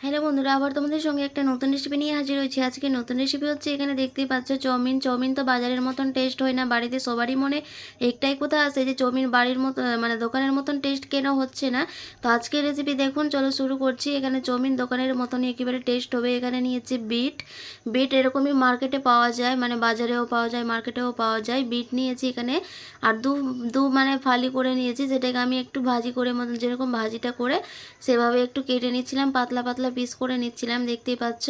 Hello বন্ধুরা, আবার তোমাদের সঙ্গে একটা নতুন রেসিপি নিয়ে হাজির হয়েছি। আজকে নতুন রেসিপি হচ্ছে, এখানে দেখতেই পাচ্ছ, চাউমিন। চাউমিন তো বাজারের মতন টেস্ট হয় না, বাড়িতে সবারই মনে একটাই কথা আছে যে, চাউমিন বাড়ির মতো মানে দোকানের মতন টেস্ট কেন হচ্ছে না? তো আজকের রেসিপি দেখুন, চলো শুরু করছি। এখানে চাউমিন দোকানের মতনই একেবারে টেস্ট হবে। এখানে নিয়েছি বিট বিট এরকমই মার্কেটে পাওয়া যায় মানে বাজারেও পাওয়া যায় মার্কেটেও পাওয়া যায়। বিট নিয়েছি এখানে। আর দু দু মানে ফালি করে নিয়েছি, যেটাকে আমি একটু ভাজি করে মতন, যেরকম ভাজিটা করে সেভাবে একটু কেটে নিচ্ছিলাম পাতলা পাতলা পিস করে নিচ্ছিলাম দেখতেই পাচ্ছ?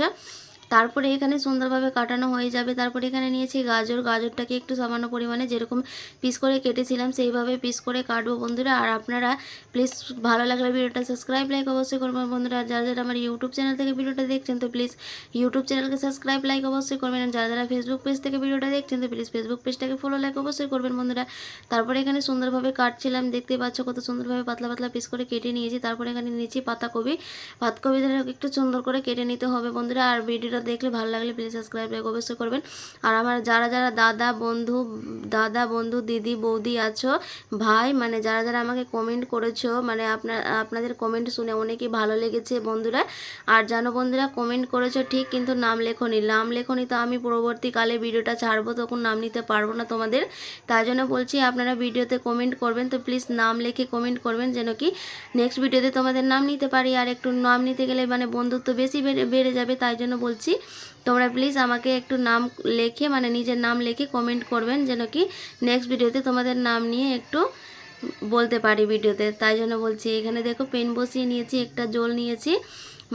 তারপরে এখানে সুন্দরভাবে কাটানো হয়ে যাবে। তারপরে এখানে নিয়েছি গাজর। গাজরটাকে একটু সামান্য পরিমাণে যেরকম পিস করে কেটেছিলাম, সেইভাবে পিস করে কাটবো বন্ধুরা। আর আপনারা প্লিজ ভালো লাগলে ভিডিওটা সাবস্ক্রাইব লাইক অবশ্যই করবেন বন্ধুরা। যারা যারা আমার ইউটিউব চ্যানেল থেকে ভিডিওটা দেখছেন, তো প্লিজ ইউটিউব চ্যানেলকে সাবস্ক্রাইব লাইক অবশ্যই করবেন। আর যারা যারা ফেসবুক পেজ থেকে ভিডিওটা দেখছেন, তো প্লিজ ফেসবুক পেজটাকে ফলো লাইক অবশ্যই করবেন বন্ধুরা। তারপরে এখানে সুন্দরভাবে কাটছিলাম। দেখতে পাচ্ছ কত সুন্দরভাবে পাতলা পাতলা পিস করে কেটে নিয়েছি। তারপরে এখানে নিয়েছি পাতাকপি। পাতকপি একটু সুন্দর করে কেটে নিতে হবে বন্ধুরা। আর ভিডিওটা দেখলে ভালো লাগলে প্লিজ সাবস্ক্রাইব লাইক অবশ্যই করবেন। আর আমার যারা যারা দাদা, বন্ধু দাদা, বন্ধু, দিদি, বৌদি আছো, ভাই মানে যারা যারা আমাকে কমেন্ট করেছ মানে আপনার আপনাদের কমেন্ট শুনে অনেকই ভালো লেগেছে বন্ধুরা। আর জানো বন্ধুরা কমেন্ট করেছ ঠিক কিন্তু নাম লেখনি। নাম লেখনি তো আমি পরবর্তীকালে ভিডিওটা ছাড়বো, তখন নাম নিতে পারব না তোমাদের। তাই জন্য বলছি আপনারা ভিডিওতে কমেন্ট করবেন, তো প্লিজ নাম লেখে কমেন্ট করবেন যেন কি নেক্সট ভিডিওতে তোমাদের নাম নিতে পারি। আর একটু নাম নিতে গেলে মানে বন্ধুত্ব বেশি বেড়ে যাবে, তাই জন্য বলছি তোমরা প্লিজ আমাকে একটু নাম লেখে মানে নিজের নাম লেখে কমেন্ট করবেন যেন কি নেক্সট ভিডিওতে তোমাদের নাম নিয়ে একটু বলতে পারি ভিডিওতে তাই জন্য বলছি, এখানে দেখো পেন বসিয়ে নিয়েছি, একটা জল নিয়েছি।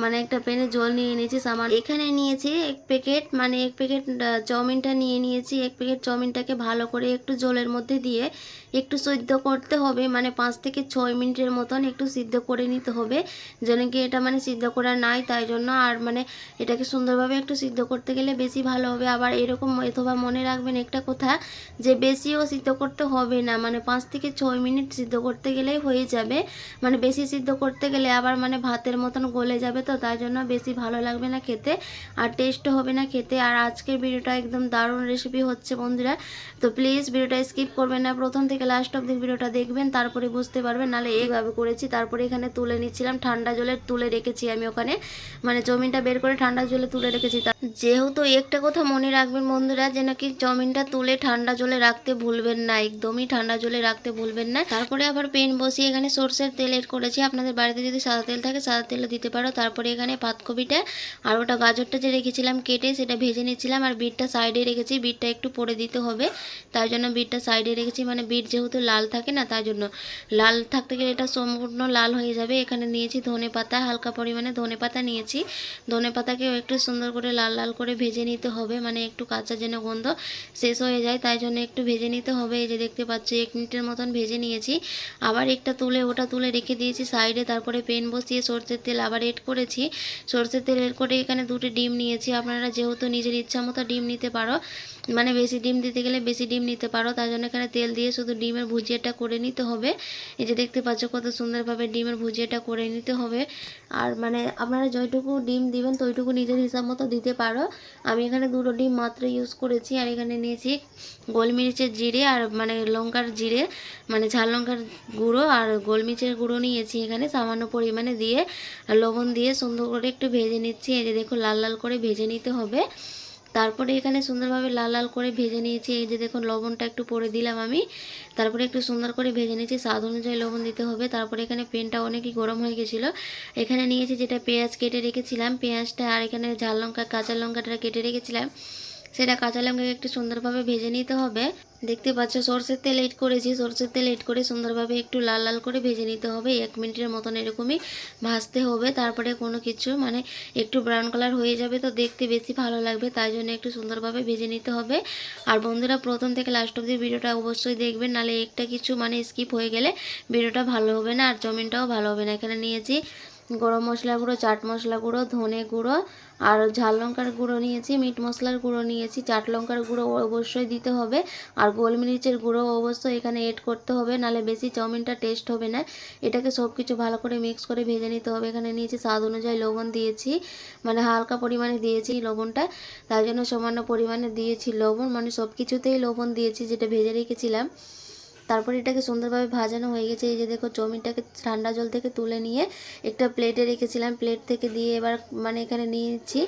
মানে একটা পেনে জল নিয়ে নিয়েছি সামান। এখানে নিয়েছি এক প্যাকেট মানে এক প্যাকেট চাউমিনটা নিয়ে নিয়েছি। এক প্যাকেট চাউমিনটাকে ভালো করে একটু জলের মধ্যে দিয়ে একটু সিদ্ধ করতে হবে। মানে পাঁচ থেকে ছয় মিনিটের মতন একটু সিদ্ধ করে নিতে হবে। যেন কি এটা মানে সিদ্ধ করা নাই, তাই জন্য। আর মানে এটাকে সুন্দরভাবে একটু সিদ্ধ করতে গেলে বেশি ভালো হবে। আবার এরকম অথবা মনে রাখবেন একটা কথা যে বেশিও সিদ্ধ করতে হবে না। মানে পাঁচ থেকে ছয় মিনিট সিদ্ধ করতে গেলেই হয়ে যাবে। মানে বেশি সিদ্ধ করতে গেলে আবার মানে ভাতের মতন গলে যাবে। তো, তাই জন্য বেশি ভালো লাগবে না খেতে আর টেস্টও হবে না খেতে। আর আজকের ভিডিওটা একদম দারুণ রেসিপি হচ্ছে বন্ধুরা। তো প্লিজ ভিডিওটা স্কিপ করবেন না, প্রথম থেকে লাস্ট অব্দি ভিডিওটা দেখবেন, তারপরে বুঝতে পারবেন। নাহলে এইভাবে করেছি, তারপরে এখানে তুলে নিচ্ছিলাম ঠান্ডা জলে তুলে রেখেছি আমি ওখানে। মানে চাউমিনটা বের করে ঠান্ডা জলে তুলে রেখেছি। যেহেতু একটা কথা মনে রাখবেন বন্ধুরা যে নাকি চাউমিনটা তুলে ঠান্ডা জলে রাখতে ভুলবেন না, একদমই ঠান্ডা জলে রাখতে ভুলবেন না। তারপরে আবার পেন বসিয়ে এখানে সর্ষের তেল এড করেছি। আপনাদের বাড়িতে যদি সাদা তেল থাকে, সাদা তেলও দিতে পারো। তারপরে এখানে পাতকপিটা আর ওটা গাজরটা যে রেখেছিলাম কেটে সেটা ভেজে নিয়েছিলাম আর বিটটা সাইডে রেখেছি, বিটটা একটু পরে দিতে হবে। তাই জন্য বিটটা সাইডে রেখেছি মানে বিট যেহেতু লাল থাকে না তাই জন্য। লাল থাকতে গেলে এটা সম্পূর্ণ লাল হয়ে যাবে। এখানে নিয়েছি ধনে পাতা, হালকা পরিমাণে ধনে পাতা নিয়েছি। ধনে পাতাকেও একটু সুন্দর করে লাল লাল করে ভেজে নিতে হবে মানে একটু কাঁচা যেন গন্ধ শেষ হয়ে যায়, তাই জন্য একটু ভেজে নিতে হবে। এই যে দেখতে পাচ্ছ, এক মিনিটের মতন ভেজে নিয়েছি। আবার একটা তুলে, ওটা তুলে রেখে দিয়েছি সাইডে, তারপরে পেন বসিয়ে সর্ষের তেল আবার এড করেছি। সর্ষের তেল এড করে এখানে দুটো ডিম নিয়েছি। আপনারা যেহেতু নিজের ইচ্ছা মতো ডিম নিতে পারো মানে বেশি ডিম দিতে গেলে বেশি ডিম নিতে পারো, তার জন্য এখানে তেল দিয়ে শুধু ডিমের ভুজিয়াটা করে নিতে হবে। এই যে দেখতে পাচ্ছ কত সুন্দরভাবে ডিমের ভুজিয়াটা করে নিতে হবে। আর মানে আপনারা যতটুকু ডিম দিবেন তো ওইটুকু নিজের হিসাব মতো দিতে পারো। আমি এখানে দুটো ডিম মাত্র ইউজ করেছি। আর এখানে নিয়েছি গোলমরিচের জিরে আর মানে লঙ্কার জিরে মানে ঝাল লঙ্কার গুঁড়ো আর গোলমরিচের গুঁড়ো নিয়েছি এখানে সামান্য পরিমাণে দিয়ে লবণ দিয়ে সুন্দর করে একটু ভেজে নিচ্ছি। এই যে দেখো লাল লাল করে ভেজে নিতে হবে। তারপরে এখানে সুন্দরভাবে লাল লাল করে ভেজে নিয়েছি। এই যে দেখুন, লবণটা একটু পরে দিলাম আমি। তারপরে একটু সুন্দর করে ভেজে নিয়েছি। স্বাদ অনুযায়ী লবণ দিতে হবে। তারপরে এখানে পেনটা অনেকই গরম হয়ে গেছিল। এখানে নিয়েছি যেটা পেঁয়াজ কেটে রেখেছিলাম। পেঁয়াজটা আর এখানে ঝাল লঙ্কা, কাঁচা লঙ্কাটা কেটে রেখেছিলাম। সেটা কাঁচা লঙ্কাকে একটু সুন্দরভাবে ভেজে নিতে হবে। দেখতে পাচ্ছ সর্ষের তেল এড করেছি। সর্ষের তেল এড করে সুন্দরভাবে একটু লাল লাল করে ভেজে নিতে হবে। এক মিনিটের মতন এরকমই ভাজতে হবে। তারপরে কোনো কিছু মানে একটু ব্রাউন কালার হয়ে যাবে তো দেখতে বেশি ভালো লাগবে, তাই জন্য একটু সুন্দরভাবে ভেজে নিতে হবে। আর বন্ধুরা, প্রথম থেকে লাস্ট অব্দি ভিডিওটা অবশ্যই দেখবেন নাহলে একটা কিছু মানে স্কিপ হয়ে গেলে ভিডিওটা ভালো হবে না, আর চাউমিনটাও ভালো হবে না। এখানে নিয়েছি গরম মশলা গুঁড়ো, চাট মশলা গুঁড়ো, ধনে গুঁড়ো আর ঝাল লঙ্কার গুঁড়ো নিয়েছি, মিট মশলার গুঁড়ো নিয়েছি। চাট লঙ্কার গুঁড়ো অবশ্যই দিতে হবে আর গোলমরিচের গুঁড়ো অবশ্যই এখানে এড করতে হবে নাহলে বেশি চাউমিনটা টেস্ট হবে না। এটাকে সব কিছু ভালো করে মিক্স করে ভেজে নিতে হবে। এখানে নিয়েছি স্বাদ অনুযায়ী লবণ দিয়েছি মানে হালকা পরিমাণে দিয়েছি লবণটা, তার জন্য সামান্য পরিমাণে দিয়েছি লবণ মানে সব কিছুতেই লবণ দিয়েছি যেটা ভেজে রেখেছিলাম। তারপর এটাকে সুন্দরভাবে ভাজানো হয়ে গেছে। এই যে দেখো চাউমিনটাকে ঠান্ডা জল থেকে তুলে নিয়ে একটা প্লেটে রেখেছিলাম। প্লেট থেকে দিয়ে এবার মানে এখানে নিয়েছি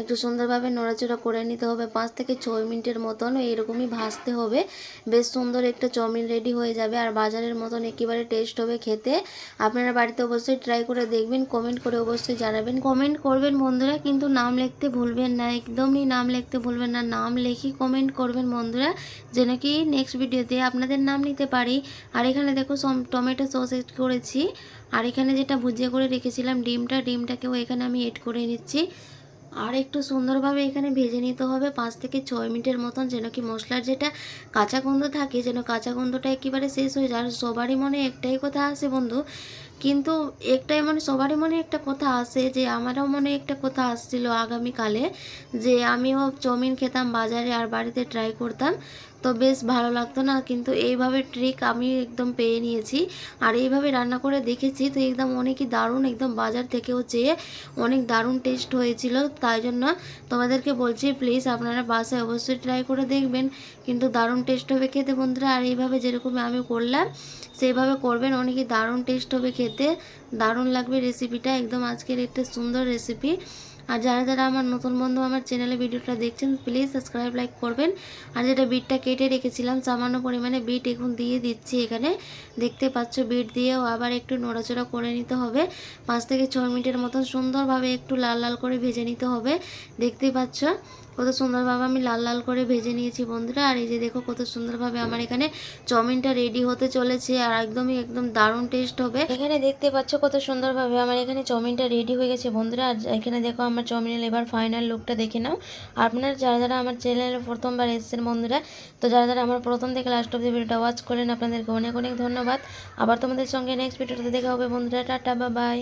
একটু সুন্দরভাবে নড়াচড়া করে নিতে হবে। পাঁচ থেকে ছয় মিনিটের মতন এরকমই ভাজতে হবে। বেশ সুন্দর একটা চাউমিন রেডি হয়ে যাবে। আর বাজারের মতন একেবারে টেস্ট হবে খেতে। আপনারা বাড়িতে অবশ্যই ট্রাই করে দেখবেন কমেন্ট করে অবশ্যই জানাবেন। কমেন্ট করবেন বন্ধুরা, কিন্তু নাম লিখতে ভুলবেন না, একদমই নাম লিখতে ভুলবেন না। নাম লিখি কমেন্ট করবেন বন্ধুরা যেন কি নেক্সট ভিডিওতে আপনাদের নাম নিতে পারি। আর এখানে দেখো টমেটো সস এড করেছি। আর এখানে যেটা ভুজিয়া করে রেখেছিলাম, ডিমটা, ডিমটাকেও এখানে আমি এড করে নিচ্ছি। আর একটু সুন্দরভাবে এখানে ভেজে নিতে হবে পাঁচ থেকে ছয় মিনিটের মতন, যেন কি মশলার যেটা কাঁচা গন্ধ থাকে, যেন কাঁচা গন্ধটা একেবারে শেষ হয়ে যায়। আর সবারই মনে একটাই কথা আসে বন্ধু, কিন্তু একটাই মানে সবারই মনে একটা কথা আসে যে, আমারও মনে একটা কথা আসছিল আগামীকালে যে, আমিও চাউমিন খেতাম বাজারে আর বাড়িতে ট্রাই করতাম। তো বেশ ভালো লাগতো না, কিন্তু এইভাবে ট্রিক আমি একদম পেয়ে নিয়েছি। আর এইভাবে রান্না করে দেখেছি, তো একদম অনেকই দারুণ, একদম বাজার থেকেও চেয়ে অনেক দারুণ টেস্ট হয়েছিল। তাই জন্য তোমাদেরকে বলছি প্লিজ আপনারা বাসায় অবশ্যই ট্রাই করে দেখবেন। কিন্তু দারুণ টেস্ট হবে খেতে বন্ধুরা, আর এইভাবে যেরকম আমি করলাম, সেইভাবে করবেন অনেকই দারুণ টেস্ট হবে খেতে। দারুণ লাগবে রেসিপিটা একদম আজকের একটা সুন্দর রেসিপি আর যারা যারা আমার নতুন বন্ধু আমার চ্যানেলে ভিডিওটা দেখছেন প্লিজ সাবস্ক্রাইব লাইক করবেন। আর যেটা বিটটা কেটে রেখেছিলাম, সামান্য পরিমাণে বিট এখন দিয়ে দিচ্ছি এখানে। দেখতে পাচ্ছ বিট দিয়েও আবার একটু নড়াচড়া করে নিতে হবে। পাঁচ থেকে ছয় মিনিটের মতন সুন্দরভাবে একটু লাল লাল করে ভেজে নিতে হবে। দেখতে পাচ্ছ? কত সুন্দরভাবে আমি লাল লাল করে ভেজে নিয়েছি বন্ধুরা। আর এই যে দেখো কত সুন্দরভাবে আমার এখানে চাউমিনটা রেডি হতে চলেছে আর একদমই একদম দারুণ টেস্ট হবে। এখানে দেখতে পাচ্ছ কত সুন্দরভাবে আমার এখানে চাউমিনটা রেডি হয়ে গেছে বন্ধুরা। আর এখানে দেখো আমার চাউমিনের এবার ফাইনাল লুকটা দেখে নাও। আপনার যারা যারা আমার চ্যানেলে প্রথমবার এসেছেন বন্ধুরা, তো যারা যারা আমার প্রথম থেকে লাস্ট অব্দি ভিডিওটা ওয়াচ করেন, আপনাদেরকে অনেক অনেক ধন্যবাদ। আবার তোমাদের সঙ্গে নেক্সট ভিডিওতে দেখা হবে বন্ধুরা। টাটা বা বাই